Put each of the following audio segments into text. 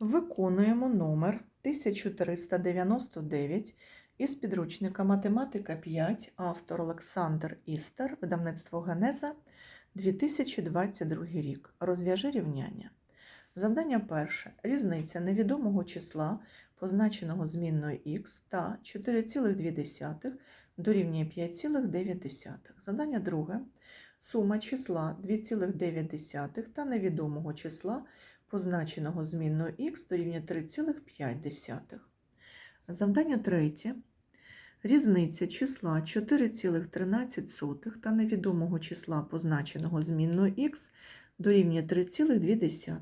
Виконуємо номер 1399 із підручника Математика 5, автор Олександр Істер, видавництво Генеза, 2022 рік. Розв'яжи рівняння. Завдання перше. Різниця невідомого числа, позначеного змінною х та 4,2 дорівнює 5,9. Завдання друге. Сума числа 2,9 та невідомого числа, позначеного змінною х дорівнює 3,5. Завдання третє. Різниця числа 4,13 та невідомого числа, позначеного змінною х дорівнює 3,2.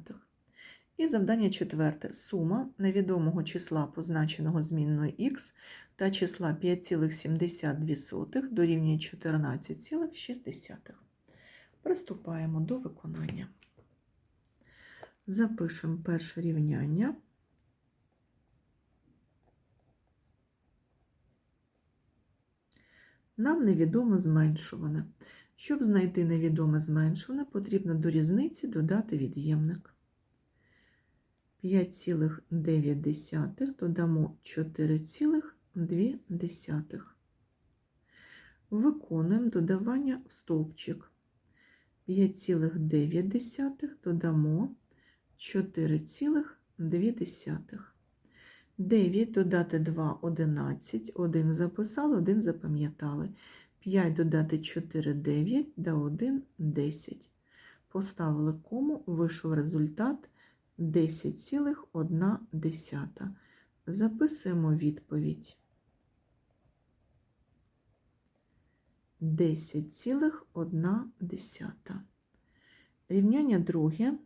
І завдання четверте. Сума невідомого числа, позначеного змінною х та числа 5,72 дорівнює 14,6. Приступаємо до виконання. Запишемо перше рівняння. Нам невідомо зменшуване. Щоб знайти невідоме зменшуване, потрібно до різниці додати від'ємник. 5,9 додамо 4,2. Виконуємо додавання в стовпчик. 5,9 додамо 4,2. 9 додати 2 – 11. 1 записали, 1 запам'ятали. 5 додати 4 – 9, да 1 – 10. Поставили кому, вийшов результат 10,1. Записуємо відповідь. 10,1. Рівняння друге.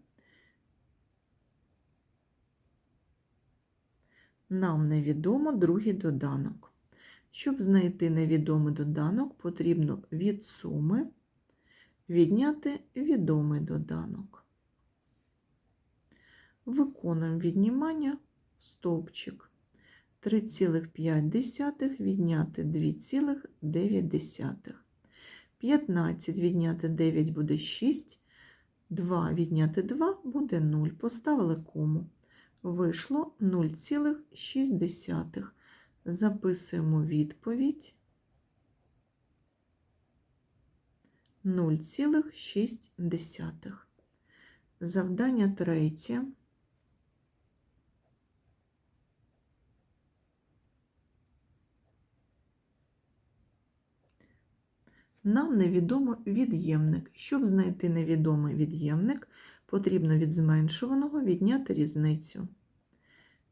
Нам невідомо другий доданок. Щоб знайти невідомий доданок, потрібно від суми відняти відомий доданок. Виконуємо віднімання стовпчик. 3,5 відняти 2,9. 15 відняти 9 буде 6. 2 відняти 2 буде 0. Поставили кому. Вийшло 0,6. Записуємо відповідь 0,6. Завдання третє. Нам невідомо від'ємник. Щоб знайти невідомий від'ємник, потрібно від зменшуваного відняти різницю.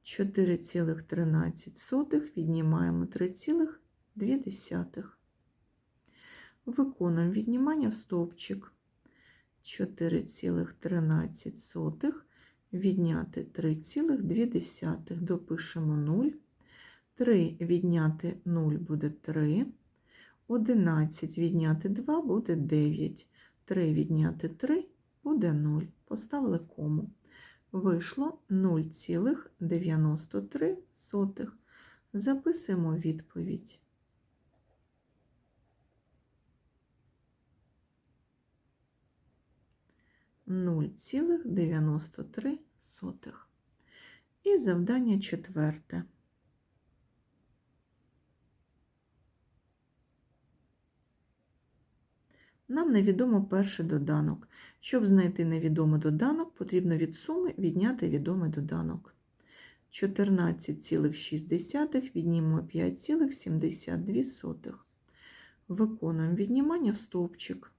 4,13 віднімаємо 3,2. Виконуємо віднімання в стовпчик. 4,13 відняти 3,2. Допишемо 0. 3 відняти 0 буде 3. 11 відняти 2 буде 9. 3 відняти 3 буде 0. Поставили кому. Вийшло 0,93. Записуємо відповідь. Нуль цілих дев'яносто три сотих. І завдання четверте. Нам невідомо перший доданок. Щоб знайти невідомий доданок, потрібно від суми відняти відомий доданок. 14,6 віднімемо 5,72. Виконуємо віднімання в стовпчик.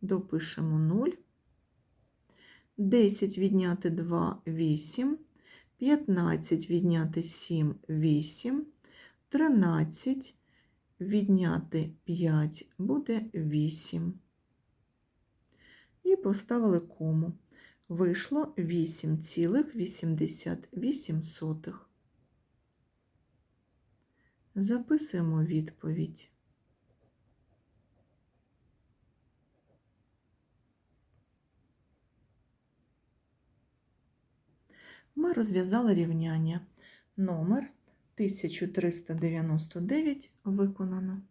Допишемо 0. 10 відняти 2 – 8. 15 відняти 7 – 8, 13 відняти 5 буде 8. І поставили кому. Вийшло 8,88. Записуємо відповідь. Ми розв'язали рівняння. Номер 1399 виконано.